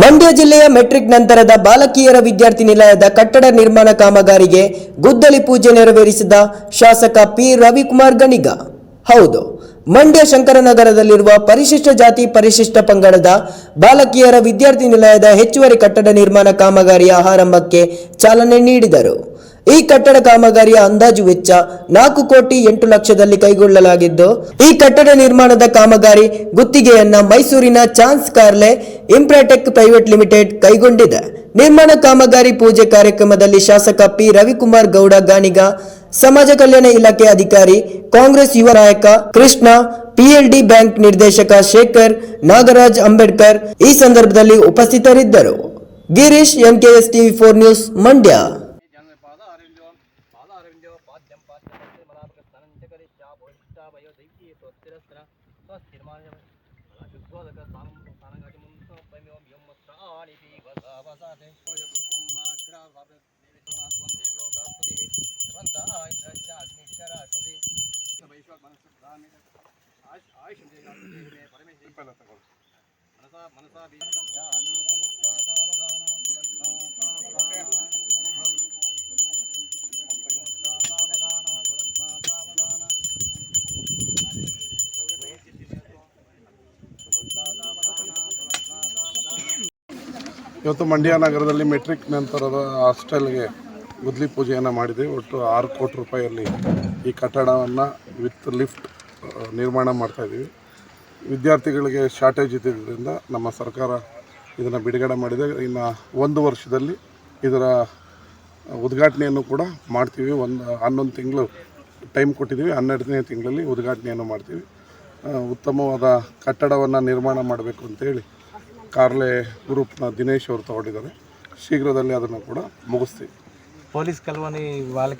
ಮಂಡ್ಯ ಜಿಲ್ಲೆಯ ಮೆಟ್ರಿಕ್ ನಂತರದ ಬಾಲಕಿಯರ ವಿದ್ಯಾರ್ಥಿ ನಿಲಯದ ಕಟ್ಟಡ ನಿರ್ಮಾಣ ಕಾಮಗಾರಿಗೆ ಗುದ್ದಲಿ ಪೂಜೆ ನೆರವೇರಿಸಿದ ಶಾಸಕ ಪಿ ರವಿಕುಮಾರ್ ಗಣಿಗ. ಹೌದು, ಮಂಡ್ಯ ಶಂಕರನಗರದಲ್ಲಿರುವ ಪರಿಶಿಷ್ಟ ಜಾತಿ ಪರಿಶಿಷ್ಟ ಪಂಗಡದ ಬಾಲಕಿಯರ ವಿದ್ಯಾರ್ಥಿ ನಿಲಯದ ಹೆಚ್ಚುವರಿ ಕಟ್ಟಡ ನಿರ್ಮಾಣ ಕಾಮಗಾರಿಯ ಆರಂಭಕ್ಕೆ ಚಾಲನೆ ನೀಡಿದರು. ಈ ಕಟ್ಟಡ ಕಾಮಗಾರಿಯ ಅಂದಾಜು ವೆಚ್ಚ ನಾಲ್ಕು ಕೋಟಿ ಎಂಟು ಲಕ್ಷದಲ್ಲಿ ಕೈಗೊಳ್ಳಲಾಗಿದ್ದು, ಈ ಕಟ್ಟಡ ನಿರ್ಮಾಣದ ಕಾಮಗಾರಿ ಗುತ್ತಿಗೆಯನ್ನ ಮೈಸೂರಿನ ಚಾನ್ಸ್ ಕಾರ್ಲೆ ಇಂಪ್ರಾಟೆಕ್ ಪ್ರೈವೇಟ್ ಲಿಮಿಟೆಡ್ ಕೈಗೊಂಡಿದೆ. ನಿರ್ಮಾಣ ಕಾಮಗಾರಿ ಪೂಜೆ ಕಾರ್ಯಕ್ರಮದಲ್ಲಿ ಶಾಸಕ ಪಿ. ರವಿಕುಮಾರ್ ಗೌಡ, ಗಾಣಿಗ, ಸಮಾಜ ಕಲ್ಯಾಣ ಇಲಾಖೆ ಅಧಿಕಾರಿ, ಕಾಂಗ್ರೆಸ್ ಯುವ ನಾಯಕ ಕೃಷ್ಣ ಪಿಎಲ್ಡಿ ಬ್ಯಾಂಕ್ ನಿರ್ದೇಶಕ ಶೇಖರ್, ನಾಗರಾಜ್ ಅಂಬೇಡ್ಕರ್ ಈ ಸಂದರ್ಭದಲ್ಲಿ ಉಪಸ್ಥಿತರಿದ್ದರು. Girish MKS TV four news Mandya. पाद्यं पाद्यमलापकस्तनञ्च करिष्या भोष्टा वयो दैवीये स्वस्थिरस्त्र स्वस्थिर्माय शुद्धोदक स्थानं स्थानगतिमुं स्वयमेवं यं वस्त्राणि पीवसावसाते सोयपुष्पमाग्रवृत्तिविश्वनाथवं देवोकास्पतिः श्रवन्ता इन्द्रश्च अग्निश्चराश्वति वैश्वमनसुद्धामि आयुषं परमेश्वरी मनसा मनसा बीजा ಇವತ್ತು ಮಂಡ್ಯ ನಗರದಲ್ಲಿ ಮೆಟ್ರಿಕ್ ನಂತರದ ಹಾಸ್ಟೆಲ್ಗೆ ಗುದ್ಲಿ ಪೂಜೆಯನ್ನು ಮಾಡಿದ್ದೀವಿ ಒಟ್ಟು ಆರು ಕೋಟಿ ರೂಪಾಯಿಯಲ್ಲಿ ಈ ಕಟ್ಟಡವನ್ನು ವಿತ್ ಲಿಫ್ಟ್ ನಿರ್ಮಾಣ ಮಾಡ್ತಾಯಿದ್ದೀವಿ ವಿದ್ಯಾರ್ಥಿಗಳಿಗೆ ಶಾರ್ಟೇಜ್ ಇದ್ದಿದ್ದರಿಂದ ನಮ್ಮ ಸರ್ಕಾರ ಇದನ್ನು ಬಿಡುಗಡೆ ಮಾಡಿದೆ. ಇನ್ನು ಒಂದು ವರ್ಷದಲ್ಲಿ ಇದರ ಉದ್ಘಾಟನೆಯನ್ನು ಕೂಡ ಮಾಡ್ತೀವಿ. ಒಂದು, ಹನ್ನೊಂದು ತಿಂಗಳು ಟೈಮ್ ಕೊಟ್ಟಿದ್ದೀವಿ. ಹನ್ನೆರಡನೇ ತಿಂಗಳಲ್ಲಿ ಉದ್ಘಾಟನೆಯನ್ನು ಮಾಡ್ತೀವಿ. ಉತ್ತಮವಾದ ಕಟ್ಟಡವನ್ನು ನಿರ್ಮಾಣ ಮಾಡಬೇಕು ಅಂತೇಳಿ ಕಾರ್ಲೆ ಗ್ರೂಪ್ನ ದಿನೇಶ್ ಅವರು ತಗೊಂಡಿದ್ದಾರೆ. ಶೀಘ್ರದಲ್ಲಿ ಅದನ್ನು ಕೂಡ ಮುಗಿಸ್ತೀವಿ. Police ಕಲ್ವಾನಿ wall